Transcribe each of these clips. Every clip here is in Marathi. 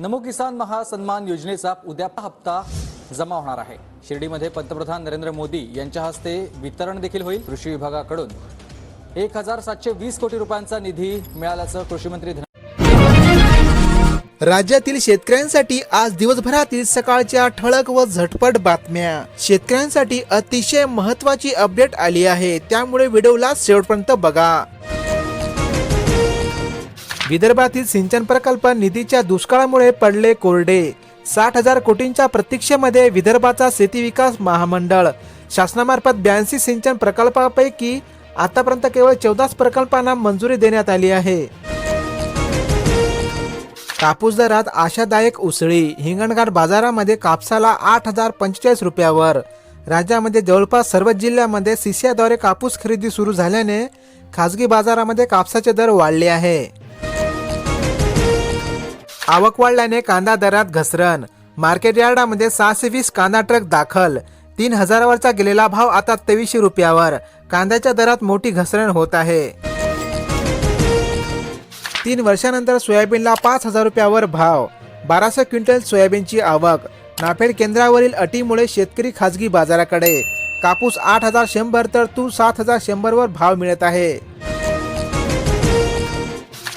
नमो किसान महासन्मान योजनेचा उद्या हप्ता जमा होणार आहे. शिर्डीमध्ये पंतप्रधान नरेंद्र मोदी यांच्या हस्ते वितरण देखील होईल कृषी विभागाकडून. एक हजार सातशे वीस कोटी रुपयांचा निधी मिळाल्याचं कृषी मंत्री धन राज्यातील शेतकऱ्यांसाठी आज दिवसभरातील सकाळच्या ठळक व झटपट बातम्या. शेतकऱ्यांसाठी अतिशय महत्वाची अपडेट आली आहे. त्यामुळे व्हिडिओला शेवटपर्यंत बघा. विदर्भातील सिंचन प्रकल्प निधीच्या दुष्काळामुळे पडले कोरडे. साठ हजार कोटींच्या प्रतीक्षेमध्ये विदर्भाचा शेती विकास महामंडळ. शासनामार्फत ब्याऐंशी सिंचन प्रकल्पापैकी आतापर्यंत केवळ चौदाच प्रकल्पांना मंजुरी देण्यात आली आहे. कापूस दरात आशादायक उसळी. हिंगणघाट बाजारामध्ये कापसाला आठ हजार पंचेचाळीस रुपयावर. राज्यामध्ये जवळपास सर्व जिल्ह्यामध्ये सिसियाद्वारे कापूस खरेदी सुरू झाल्याने खासगी बाजारामध्ये कापसाचे दर वाढले आहे. आवक वाढल्याने कांदा दरात घसरण. मार्केट यार्डामध्ये सहाशे वीस कांदा ट्रक दाखल. तीन हजारावरचा गेलेला भाव आता तेवीसशे रुपयावर. कांद्याच्या दरात मोठी घसरण होत आहे. तीन वर्षानंतर सोयाबीनला पाच हजार रुपयावर भाव. बाराशे क्विंटल सोयाबीनची आवक. नाफेड केंद्रावरील अटीमुळे शेतकरी खाजगी बाजाराकडे. कापूस आठ हजार शंभर तर तूर सात हजार शंभरवर भाव मिळत आहे.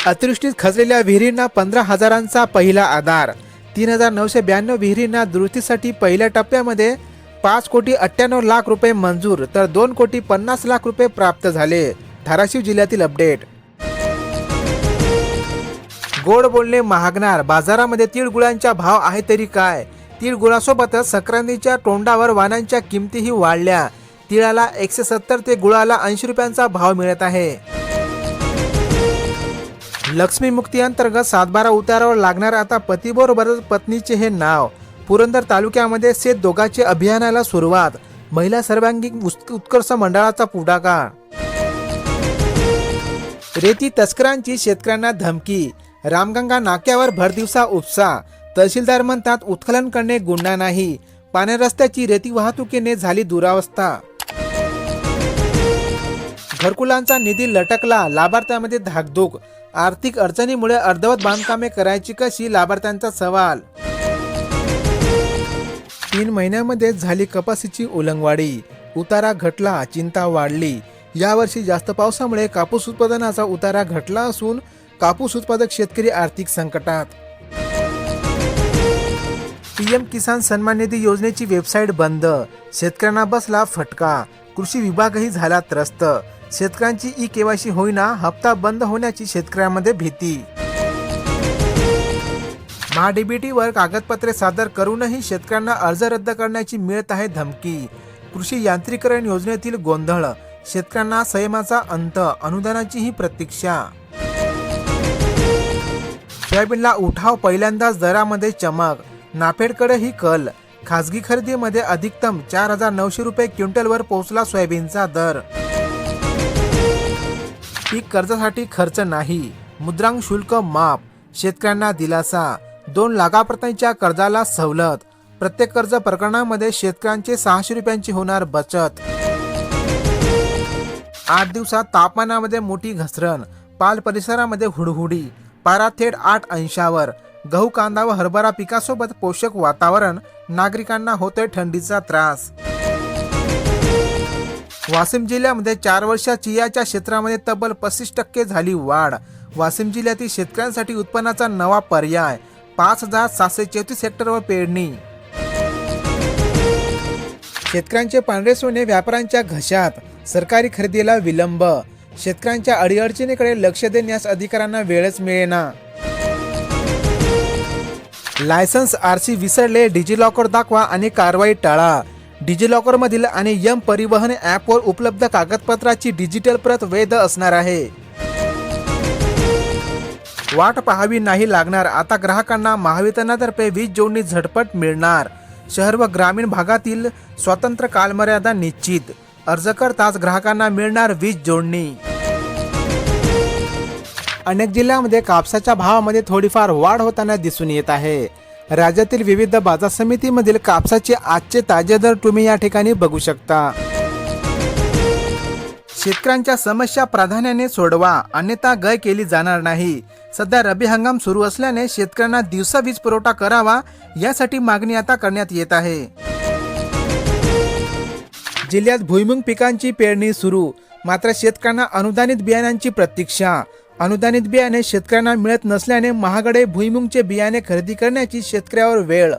अतिवृष्टीत खचलेल्या विहिरींना पंधरा हजारांचा पहिला आधार. तीन हजार नऊशे ब्याण्णव विहिरींना दुरुस्तीसाठी पहिल्या टप्प्यामध्ये पाच कोटी अठ्ठ्याण्णव लाख रुपये मंजूर तर दोन कोटी पन्नास लाख रुपये प्राप्त झाले. धाराशिव जिल्ह्यातील अपडेट. गोड बोलणे महागणार. बाजारामध्ये तिळगुळांचा भाव आहे तरी काय? तिळगुळासोबतच संक्रांतीच्या तोंडावर वाणांच्या किमतीही वाढल्या. तिळाला एकशे सत्तर ते गुळाला ऐंशी रुपयांचा भाव मिळत आहे. लक्ष्मी मुक्ती अंतर्गत सातबारा उतारावर लागणार आता पतीबरोबरच पत्नीचे हे नाव. पुरंदर तालुक्यामध्ये से दोघांचे अभियानाला सुरुवात. महिला सर्वांगीण उत्कर्ष मंडळाचा पुढाकार. रेती तस्करांची शेतकऱ्यांना धमकी. रामगंगा नाक्यावर भरदिवसा उपसा. तहसीलदार म्हणतात उत्खलन करणे गुन्हा नाही. पाण्या रस्त्याची रेती वाहतुकीने झाली दुरावस्था. घरकुलांचा निधी लटकला. लाभार्थ्यामध्ये धाकधूक. आर्थिक अडचणीमुळे अर्धवत बांधकामे करायची कशी? लाभार्थ्यांचा सवाल. तीन महिन्यामध्ये झाली कपासीची उलंगवाडी. उतारा घटला चिंता वाढली. यावर्षी जास्त पावसामुळे कापूस उत्पादनाचा उतारा घटला असून कापूस उत्पादक शेतकरी आर्थिक संकटात. पीएम किसान सन्मान निधी योजनेची वेबसाईट बंद. शेतकऱ्यांना बसला फटका. कृषी विभागही झाला त्रस्त. शेतकऱ्यांची ई केवायसी होईना हप्ता बंद होण्याची शेतकऱ्यांमध्ये भीती. महाडीबीटीवर कागदपत्रे सादर करूनही शेतकऱ्यांना अर्ज रद्द करण्याची मिळत आहे धमकी. कृषी यांत्रिकरण योजनेतील गोंधळ शेतकऱ्यांना संयमाचा अंत अनुदानाचीही प्रतीक्षा. सोयाबीनला उठाव पहिल्यांदाच दरामध्ये चमक नाफेडकडे ही कल. खासगी खरेदीमध्ये अधिकतम चार हजार नऊशे रुपये क्विंटलवर पोहोचला सोयाबीनचा दर. पीक कर्जासाठी खर्च नाही. मुद्रांक शुल्क माफ. शेतकऱ्यांना दिलासा. दोन लाखापर्यंतच्या कर्जाला सवलत. प्रत्येक कर्ज प्रकरणामध्ये शेतकऱ्यांचे सहाशे रुपयांची होणार बचत. आठ दिवसात तापमानामध्ये मोठी घसरण. पाल परिसरामध्ये हुडहुडी. पारा थेट आठ अंशावर. गहू कांदा व हरभरा पिकासोबत पोषक वातावरण. नागरिकांना होतोय थंडीचा त्रास. वाशिम जिल्ह्यामध्ये चार वर्षात चियाच्या क्षेत्रामध्ये तब्बल पस्तीस टक्के झाली वाढ. वाशिम जिल्ह्यातील शेतकऱ्यांसाठी उत्पन्नाचा नवा पर्याय पाच हजार सातशे चौतीस हेक्टरवर पेरणी. शेतकऱ्यांचे पांढरे सोने व्यापाऱ्यांच्या घशात सरकारी खरेदीला विलंब. शेतकऱ्यांच्या अडीअडचणीकडे लक्ष देण्यास अधिकाऱ्यांना वेळच मिळेना. लायसन्स आरसी विसरले डिजिलॉकर दाखवा आणि कारवाई टाळा. डिजिलॉकरमधील आणि यम परिवहन ॲपवर उपलब्ध कागदपत्राची डिजिटल प्रत वैध असणार आहे. वाट पाहावी नाही लागणार. आता ग्राहकांना महावितरणातर्फे वीज जोडणी झटपट मिळणार. शहर व ग्रामीण भागातील स्वतंत्र कालमर्यादा निश्चित. अर्ज करताच ग्राहकांना मिळणार वीज जोडणी. अनेक जिल्ह्यामध्ये कापसाच्या भावामध्ये थोडीफार वाढ होताना दिसून येत आहे. राज्यातील विविध बाजार समितीमधील कापसाचे आजचे ताजे दर तुम्ही या ठिकाणी बघू शकता. शेतकऱ्यांच्या समस्या प्राधान्याने सोडवा अन्यथा गय केली जाणार नाही. सध्या रब्बी हंगाम सुरू असल्याने शेतकऱ्यांना दिवसा वीज पुरवठा करावा यासाठी मागणी आता करण्यात येत आहे. जिल्ह्यात भुईमुंग पिकांची पेरणी सुरू मात्र शेतकऱ्यांना अनुदानित बियाण्यांची प्रतीक्षा अनुदानित बियाणे शेतकऱ्यांना मिळत नसल्याने महागडे भुईमुंगचे बियाणे खरेदी करण्याची शेतकऱ्यावर वेळ.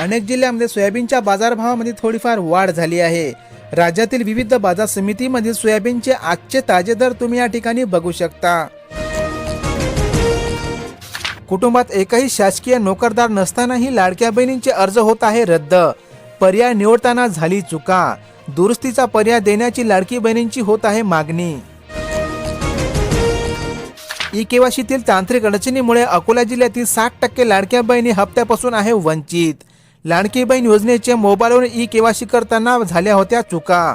अनेक जिल्ह्यांमध्ये सोयाबीनच्या बाजारभावामध्ये थोडीफार वाढ झाली आहे. राज्यातील विविध बाजार समितीमधील सोयाबीनचे आजचे ताजे दर तुम्ही या ठिकाणी बघू शकता. कुटुंबात एकही शासकीय नोकरदार नसतानाही लाडक्या बहिणींचे अर्ज होत आहे रद्द. पर्याय निवडताना झाली चुका. दुरुस्तीचा पर्याय देण्याची लाडकी बहिणींची होत आहे मागणी. ई केवाशीतील तांत्रिक अडचणीमुळे अकोला जिल्ह्यातील साठ टक्के लाडक्या बहिणी हप्त्यापासून आहे वंचित. लाडकी बहीण योजनेचे मोबाईलवर ई केवाशी करताना झाल्या होत्या चुका.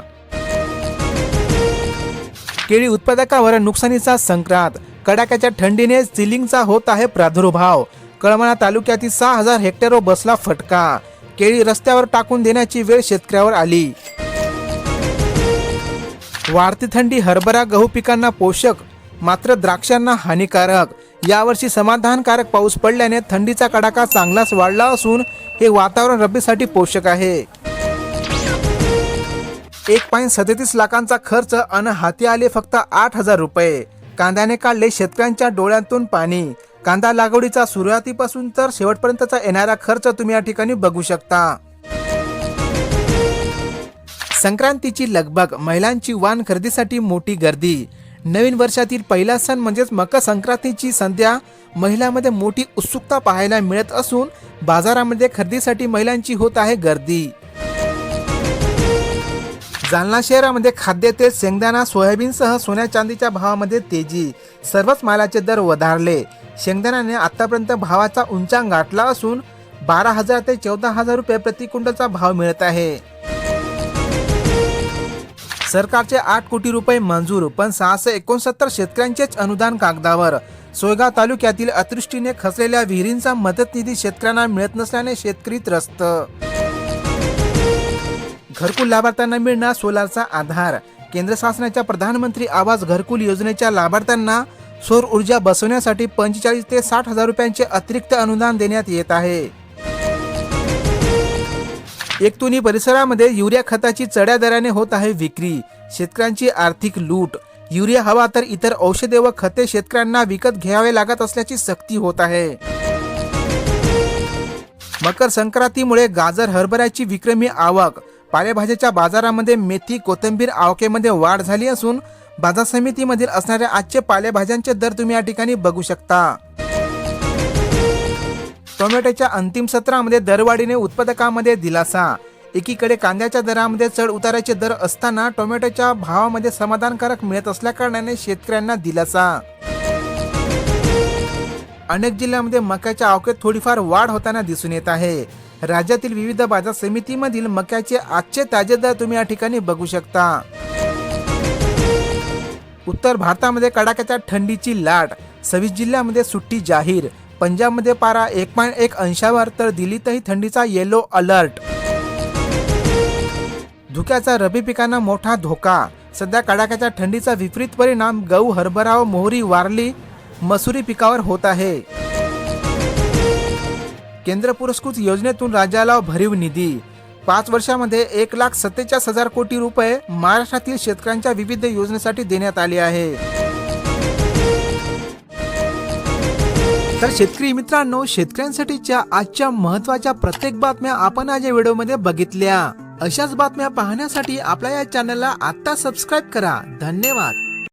केळी उत्पादकावर नुकसानीचा संक्रांत. कडाक्याच्या थंडीने सिलिंगचा होत आहे प्रादुर्भाव. कळमणा तालुक्यातील सहा हजार हेक्टरवर बसला फटका. केळी रस्त्यावर टाकून देण्याची वेळ शेतकऱ्यावर आली. वाढती थंडी हरभरा गहू पिकांना पोषक मात्र द्राक्षांना हानिकारक. यावर्षी समाधानकारक पाऊस पडल्याने थंडीचा कडाका चांगलाच वाढला असून हे वातावरण रब्बीसाठी पोषक आहे. एक पॉईंट सदतीस लाखांचा खर्च अन हाती आले फक्त आठ हजार रुपये. कांद्याने काढले शेतकऱ्यांच्या डोळ्यातून पाणी. कांदा लागवडीचा सुरुवातीपासून तर शेवटपर्यंतचा येणारा खर्च तुम्ही या ठिकाणी बघू शकता. संक्रांतीची लगबग महिलांची वाण खरेदीसाठी मोठी गर्दी. नवीन वर्षातील पहिला सण म्हणजेच मकर संक्रांतीची संध्या महिलांमध्ये मोठी उत्सुकता पाहायला मिळत असून बाजारामध्ये खरेदीसाठी महिलांची होत आहे गर्दी. जालना शहरामध्ये खाद्यतेल शेंगदाणा सोयाबीनसह सोन्या चांदीच्या भावामध्ये तेजी. सर्वच मालाचे दर वधारले. शेंगदाण्याने आतापर्यंत भावाचा उंचा गाठला असून बारा हजार ते चौदा हजार रुपये प्रति क्विंटलचा भाव मिळत आहे. सरकारचे आठ कोटी रुपये मंजूर पण सहाशे एकोणसत्तर शेतकऱ्यांचेच अनुदान कागदावर. सोयगाव तालुक्यातील अतिवृष्टीने खचलेल्या विहिरींचा मदत निधी शेतकऱ्यांना मिळत नसल्याने शेतकरी त्रस्त. घरकुल लाभार्थ्यांना मिळणार सोलारचा आधार. केंद्र शासनाच्या प्रधानमंत्री आवास घरकुल योजनेच्या लाभार्थ्यांना सौर ऊर्जा बसवण्यासाठी पंचेचाळीस ते साठ हजार रुपयांचे अतिरिक्त अनुदान देण्यात येत आहे. एकतुनी परिसरामध्ये युरिया खताची चढ्या दराने होत आहे विक्री. शेतकऱ्यांची आर्थिक लूट. युरिया हवा तर इतर औषधे व खते शेतकऱ्यांना विकत घ्यावे लागत असल्याची सक्ती होत आहे. मकर संक्रांतीमुळे गाजर हरभऱ्याची विक्रमी आवक. पालेभाज्याच्या बाजारामध्ये मेथी कोथिंबीर आवकेमध्ये वाढ झाली असून बाजार समितीमधील असणाऱ्या आजचे पालेभाज्यांचे दर तुम्ही या ठिकाणी बघू शकता. टोमॅटोच्या अंतिम सत्रामध्ये दरवाढीने उत्पादकामध्ये दिलासा. एकीकडे कांद्याच्या दरामध्ये चढ उताराचे दर असताना टोमॅटोच्या भावामध्ये समाधानकारक मिळत असल्याकारणाने शेतकऱ्यांना दिलासा. अनेक जिल्ह्यांमध्ये मक्याच्या आवकेत थोडीफार वाढ होताना दिसून येत आहे. राज्यातील विविध बाजार समितीमधील मक्याचे आजचे ताजे दर तुम्ही या ठिकाणी बघू शकता. उत्तर भारतामध्ये कडाक्याच्या थंडीची लाट. सव्वीस जिल्ह्यामध्ये सुट्टी जाहीर. पंजाबमध्ये पारा एक पॉईंट एक अंशावर तर दिल्लीतही थंडीचा येलो अलर्ट धुक्याचा रबी पिकांना मोठा धोका. सध्या कडाक्याच्या थंडीचा विपरीत परिणाम गहू हरभरा व मोहरी वारली मसुरी पिकावर होत आहे. केंद्र पुरस्कृत योजनेतून राज्याला भरीव निधी. पाच वर्षामध्ये एक लाख सत्तेचाळीस हजार कोटी रुपये महाराष्ट्रातील शेतकऱ्यांच्या विविध योजनेसाठी देण्यात आले आहे. तर शेतकरी मित्रांनो शेतकऱ्यांसाठीच्या आजच्या महत्त्वाच्या प्रत्येक बातम्या आपण आज या व्हिडिओमध्ये बघितल्या. अशाच बातम्या पाहण्यासाठी आपल्या या चॅनलला आता सबस्क्राईब करा. धन्यवाद.